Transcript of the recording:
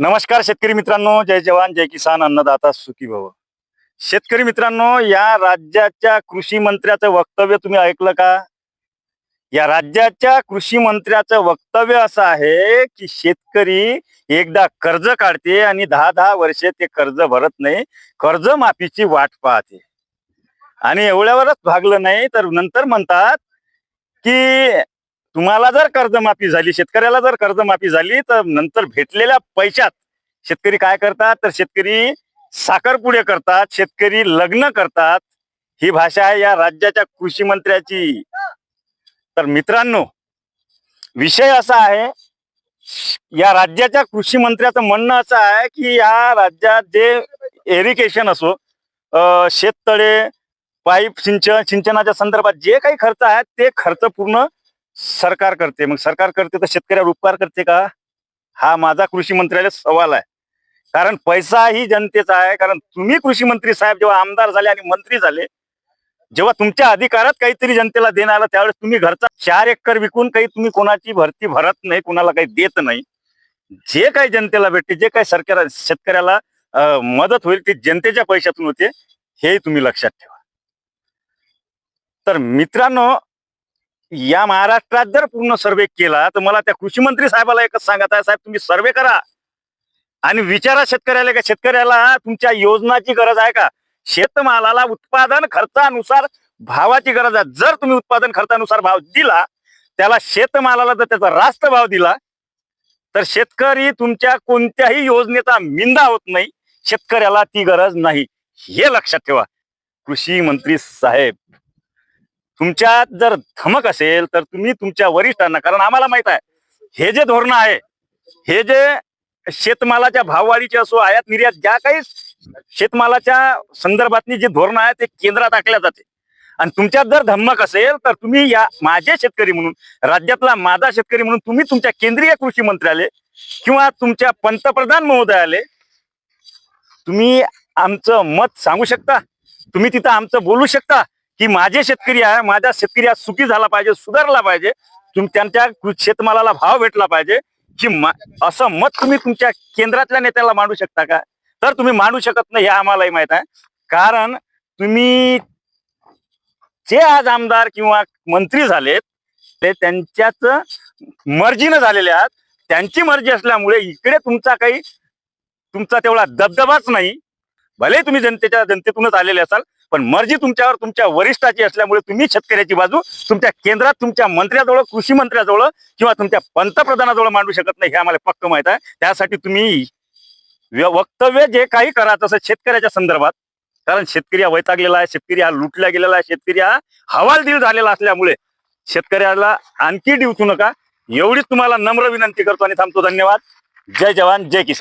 नमस्कार शेतकरी मित्रांनो जय जवान जय किसान अन्नदाता सुखी भव. शेतकरी मित्रांनो या राज्याच्या कृषी मंत्र्याचं वक्तव्य तुम्ही ऐकलं का? या राज्याच्या कृषी मंत्र्याचं वक्तव्य असं आहे की शेतकरी एकदा कर्ज काढते आणि दहा दहा वर्षे ते कर्ज भरत नाही कर्ज माफीची वाट पाहते. आणि एवढ्यावरच भागलं नाही तर नंतर म्हणतात की तुम्हाला जर कर्जमाफी झाली शेतकऱ्याला जर कर्जमाफी झाली तर नंतर भेटलेल्या पैशात शेतकरी काय करतात? तर शेतकरी साखरपुडे करतात शेतकरी लग्न करतात. ही भाषा आहे या राज्याच्या कृषी मंत्र्याची. तर मित्रांनो विषय असा आहे या राज्याच्या कृषी मंत्र्याचं म्हणणं असं आहे की या राज्यात जे एरिगेशन असो शेततळे पाईप सिंचन सिंचनाच्या संदर्भात जे काही खर्च आहे ते खर्च पूर्ण सरकार करते. मग सरकार करते तर शेतकऱ्यावर उपकार करते का? हा माझा कृषी मंत्र्याला सवाल आहे. कारण पैसा ही जनतेचा आहे. कारण तुम्ही कृषी मंत्री साहेब जेव्हा आमदार झाले आणि मंत्री झाले जेव्हा तुमच्या अधिकारात काहीतरी जनतेला देणं आलं त्यावेळेस तुम्ही घरचा चार एकर विकून काही तुम्ही कोणाची भरती भरत नाही कुणाला काही देत नाही. जे काही जनतेला भेटते जे काही सरकार शेतकऱ्याला मदत होईल ती जनतेच्या पैशातून होते हे तुम्ही लक्षात ठेवा. तर मित्रांनो या महाराष्ट्रात जर पूर्ण सर्वे केला तर मला त्या कृषी मंत्री साहेबाला एकच सांगत आहे साहेब तुम्ही सर्वे करा. आणि विचारा शेतकऱ्याला का शेतकऱ्याला तुमच्या योजनाची गरज आहे का? शेतमालाला उत्पादन खर्चानुसार भावाची गरज आहे. जर तुम्ही उत्पादन खर्चानुसार भाव दिला त्याला शेतमालाला जर त्याचा रास्त भाव दिला तर शेतकरी तुमच्या कोणत्याही योजनेचा मिंदा होत नाही. शेतकऱ्याला ती गरज नाही. हे लक्षात ठेवा. कृषी मंत्री साहेब. तुमच्यात जर धमक असेल तर तुम्ही तुमच्या वरिष्ठांना कारण आम्हाला माहीत आहे हे जे धोरण आहे हे जे शेतमालाच्या भाववाढीचे असो आयात निर्यात ज्या काही शेतमालाच्या संदर्भातली जे धोरण आहे ते केंद्रात आखल्या जाते. आणि तुमच्यात जर धमक असेल तर तुम्ही या माझे शेतकरी म्हणून राज्यातला माझा शेतकरी म्हणून तुम्ही तुमच्या केंद्रीय कृषी मंत्र्यालय किंवा तुमच्या पंतप्रधान महोदयाले तुम्ही आमचं मत सांगू शकता? तुम्ही तिथं आमचं बोलू शकता? की माझे शेतकरी आहे माझा शेतकरी आज सुखी झाला पाहिजे सुधारला पाहिजे. तुम्ही त्यांच्या शेतमालाला भाव भेटला पाहिजे. की असं मत तुम्ही तुमच्या केंद्रातल्या नेत्याला मांडू शकता का? तर तुम्ही मांडू शकत नाही हे आम्हालाही माहीत आहे. कारण तुम्ही जे आज आमदार किंवा मंत्री झालेत ते त्यांच्याच मर्जीनं झालेले आहात. त्यांची मर्जी असल्यामुळे इकडे तुमचा काही तुमचा तेवढा दबदबाच नाही. भले तुम्ही जनतेच्या जनतेतूनच आलेले असाल पण मर्जी तुमच्यावर तुमच्या वरिष्ठाची असल्यामुळे तुम्ही शेतकऱ्याची बाजू तुमच्या केंद्रात तुमच्या मंत्र्याजवळ कृषी मंत्र्याजवळ किंवा तुमच्या पंतप्रधानाजवळ मांडू शकत नाही हे आम्हाला पक्क माहीत आहे. त्यासाठी तुम्ही वक्तव्य जे काही करा तसं शेतकऱ्याच्या संदर्भात कारण शेतकरी हा वैतागलेला आहे शेतकरी हा लुटला गेलेला आहे शेतकरी हा हवालदिल झालेला असल्यामुळे शेतकऱ्याला आणखी डिवचू नका. एवढीच तुम्हाला नम्र विनंती करतो आणि थांबतो. धन्यवाद. जय जवान जय किसान.